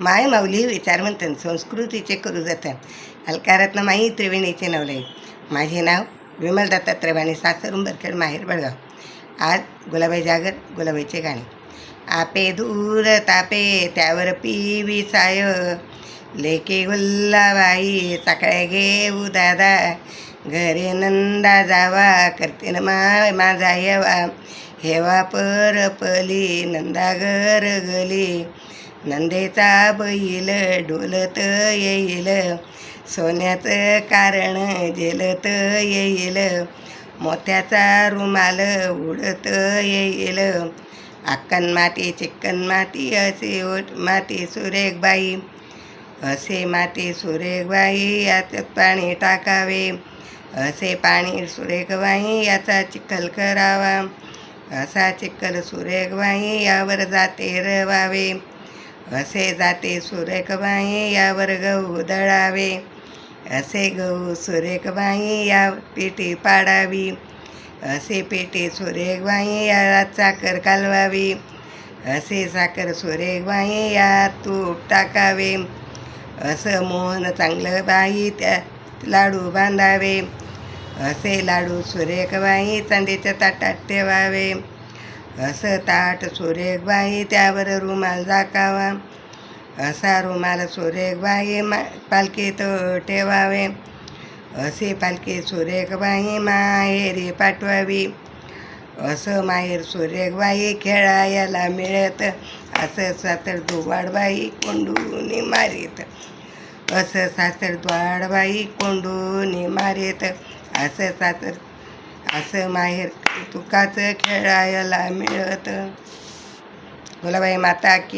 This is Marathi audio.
माय माऊली विचार म्हणतात संस्कृतीचे करू जतन अलकारत्न माई त्रिवेणीचे नवले. माझे नाव विमल दत्तात्रय वाणी सासर उंबरखेड माहेर बळगाव आज गुलाबाई जागर गुलाबाईचे गाणे. आपे दूर तापे त्यावर पिवी साय. लेके गुल्लाबाई सकाळी घेऊ दादा. घरी नंदा जावा करते न मा माझा येवा. हेवा परपली नंदा घर गली. नंदेचा बैल डोलत येईल. सोन्याचं कारण जेलत येईल. मोत्याचा रुमाल उडत येईल. आक्कन माती चिक्कन माती असे ओट माती सुरेखबाई. असे माती सुरेखबाई याच्यात यात पाणी टाकावे. असे पाणी सुरेखबाई याचा चिखल करावा. असा चिखल सुरेखबाई यावर जाते रवावे. असे जाते सुरेख बाई यावर गहू दळावे असे गहू सुरेख बाई या पेटी पाडावी. असे पेटे सुरेख बाई यात साखर कालवावी. असे साखर सुरेख बाई यात तूप टाकावे. असं मोहन चांगलं बाई त्या लाडू बांधावे. असे लाडू सुरेख बाई चांदीच्या ताटात ठेवावे. असं ताट सुरेख बाई त्यावर रुमाल दाखावा असा रुमाल सुरेख बाई मा पालखीत ठेवावे. असे पालखी सुरेख बाई माहेरी पाठवावी. असं माहेर सुरेख बाई खेळायला मिळत. असं सातर दुवाडबाई कोंडूनी मारीत. असं सासर द्वाडबाई कोंडूनी मारीत. असं सासर असं माहेर तुकाचं खेळायला मिळत. बोला बाई माता की